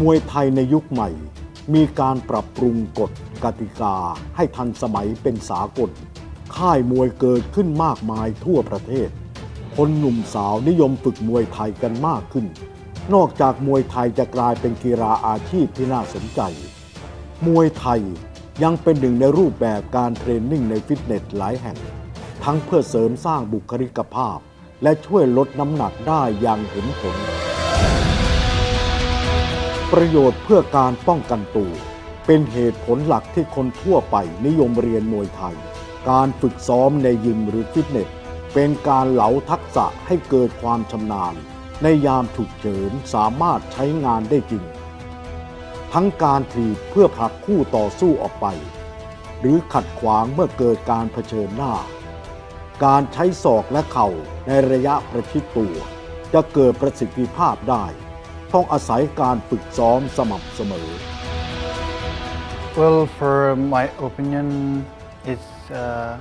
มวยไทยในยุคใหม่ มีการปรับปรุงกฎกติกาให้ทันสมัยเป็นสากล ค่ายมวยเกิดขึ้นมากมายทั่วประเทศ คนหนุ่มสาวนิยมฝึกมวยไทยกันมากขึ้น นอกจากมวยไทยจะกลายเป็นกีฬาอาชีพที่น่าสนใจ มวยไทยยังเป็นหนึ่งในรูปแบบการเทรนนิ่งในฟิตเนสหลายแห่ง ทั้งเพื่อเสริมสร้างบุคลิกภาพ และช่วยลดน้ำหนักได้อย่างเห็นผล ประโยชน์เพื่อการป้องกันตัว เป็นเหตุผลหลักที่คนทั่วไปนิยมเรียนมวยไทย การฝึกซ้อมในยิมหรือฟิตเนส เป็นการเหลาทักษะให้เกิดความชำนาญ ในยามฉุกเฉินสามารถใช้งานได้จริง ทั้งการถีบเพื่อผลักคู่ต่อสู้ออกไป หรือขัดขวางเมื่อเกิดการเผชิญหน้า การใช้ศอกและเข่าในระยะประชิดตัว จะเกิดประสิทธิภาพได้ ต้องอาศัยการฝึกซ้อมสม่ำเสมอ Well, for my opinion, it's uh,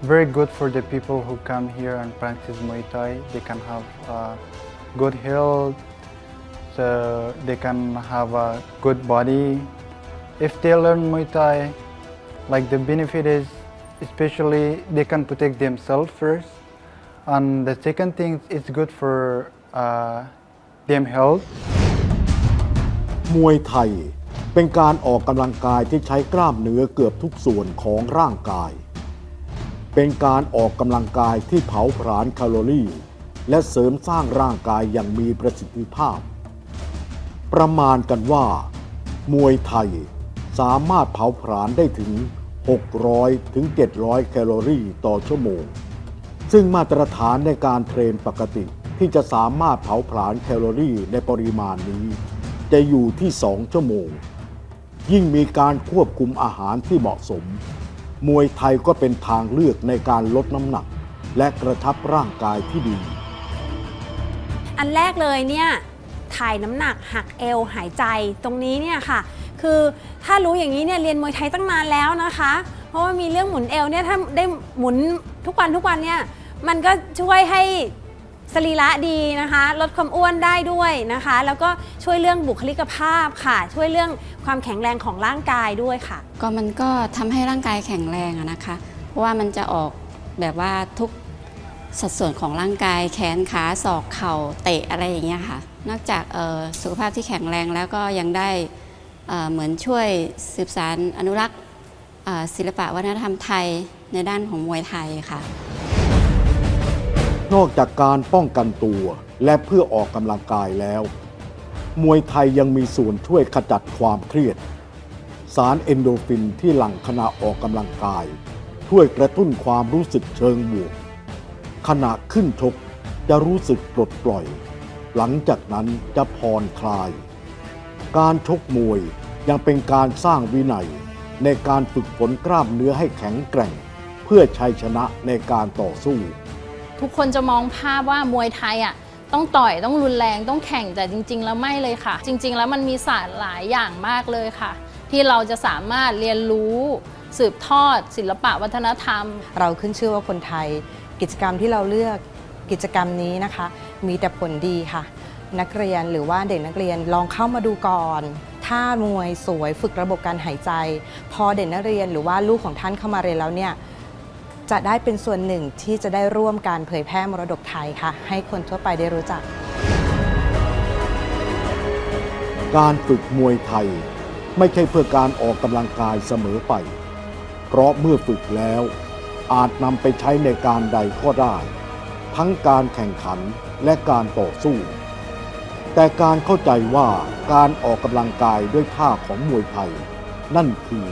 very good for the people who come here and practice Muay Thai. They can have uh, good health, so they can have a good body. If they learn Muay Thai, like the benefit is, especially they can protect themselves first, and the second thing, it's good for uh, DM health. มวยไทย เป็นการออกกำลังกายที่ใช้กล้ามเนื้อเกือบทุกส่วนของร่างกาย เป็นการออกกำลังกายที่เผาผลาญแคลอรี่ และเสริมสร้างร่างกายอย่างมีประสิทธิภาพ ประมาณกันว่า มวยไทยสามารถเผาผลาญได้ถึง 600 ถึง 700 แคลอรี่ต่อชั่วโมง ซึ่งมาตรฐานในการเทรนปกติ ที่จะสามารถเผาผลาญแคลอรี่ในปริมาณนี้ จะอยู่ที่ 2 ชั่วโมง ยิ่งมีการควบคุมอาหารที่เหมาะสม มวยไทยก็เป็นทางเลือกในการลดน้ำหนัก และกระชับร่างกายที่ดี อันแรกเลยเนี่ยถ่ายน้ำหนักหักเอวหายใจตรงนี้เนี่ยค่ะ คือถ้ารู้อย่างนี้เนี่ยเรียนมวยไทยตั้งนานแล้วนะคะ เพราะว่ามีเรื่องหมุนเอวเนี่ยถ้าได้หมุนทุกวันทุกวันเนี่ยมันก็ช่วยให้ สรีระดีนะคะ ลดความอ้วนได้ด้วยนะคะ แล้วก็ช่วยเรื่องบุคลิกภาพค่ะ ช่วยเรื่องความแข็งแรงของร่างกายด้วยค่ะ ก็มันก็ทำให้ร่างกายแข็งแรงอะนะคะ เพราะว่ามันจะออกแบบว่าทุกสัดส่วนของร่างกายแขนขาศอกเข่าเตะอะไรอย่างเงี้ยค่ะ นอกจากเอ่อสุขภาพที่แข็งแรงแล้วก็ยังได้เอ่อเหมือนช่วยสืบสารอนุรักษ์เอ่อศิลปะวัฒนธรรมไทยในด้านของมวยไทยค่ะ นอกจากการป้องกันตัวและเพื่อออกกำลังกายแล้ว มวยไทยยังมีส่วนช่วยขจัดความเครียด สารเอนโดฟินที่หลั่งขณะออกกำลังกาย ช่วยกระตุ้นความรู้สึกเชิงบวก ขณะขึ้นชกจะรู้สึกปลดปล่อย หลังจากนั้นจะผ่อนคลาย การชกมวยยังเป็นการสร้างวินัยในการฝึกฝนกล้ามเนื้อให้แข็งแกร่ง เพื่อชัยชนะในการต่อสู้ ทุกคนจะมองภาพว่ามวยไทยอะต้องต่อยต้องรุนแรงต้องแข่งแต่จริง ๆ แล้วไม่เลยค่ะ จริง ๆ แล้วมันมีศาสตร์หลายอย่างมากเลยค่ะ ที่เราจะสามารถเรียนรู้สืบทอด ศิลปะวัฒนธรรม เราขึ้นชื่อว่าคนไทย กิจกรรมที่เราเลือกกิจกรรมนี้นะคะ มีแต่ผลดีค่ะ นักเรียนหรือว่าเด็กนักเรียนลองเข้ามาดูก่อนท่ามวยสวยฝึกระบบการหายใจ พอเด็กนักเรียนหรือว่าลูกของท่านเข้ามาเรียนแล้วเนี่ย จะได้เป็นส่วนหนึ่งที่จะได้ร่วมการเผยแพร่มรดกไทยค่ะ ให้คนทั่วไปได้รู้จัก การฝึกมวยไทย ไม่ใช่เพื่อการออกกำลังกายเสมอไป เพราะเมื่อฝึกแล้ว อาจนำไปใช้ในการใดก็ได้ ทั้งการแข่งขันและการต่อสู้ แต่การเข้าใจว่าการออกกำลังกายด้วยท่าของมวยไทย นั่นคือ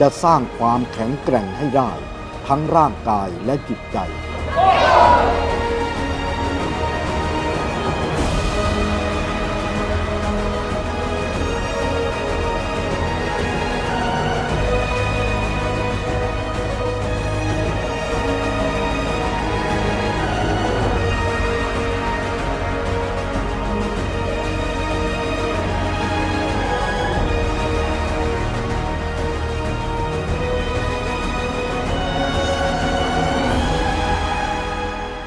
จะสร้างความแข็งแกร่งให้ได้ ทั้งร่างกายและจิตใจ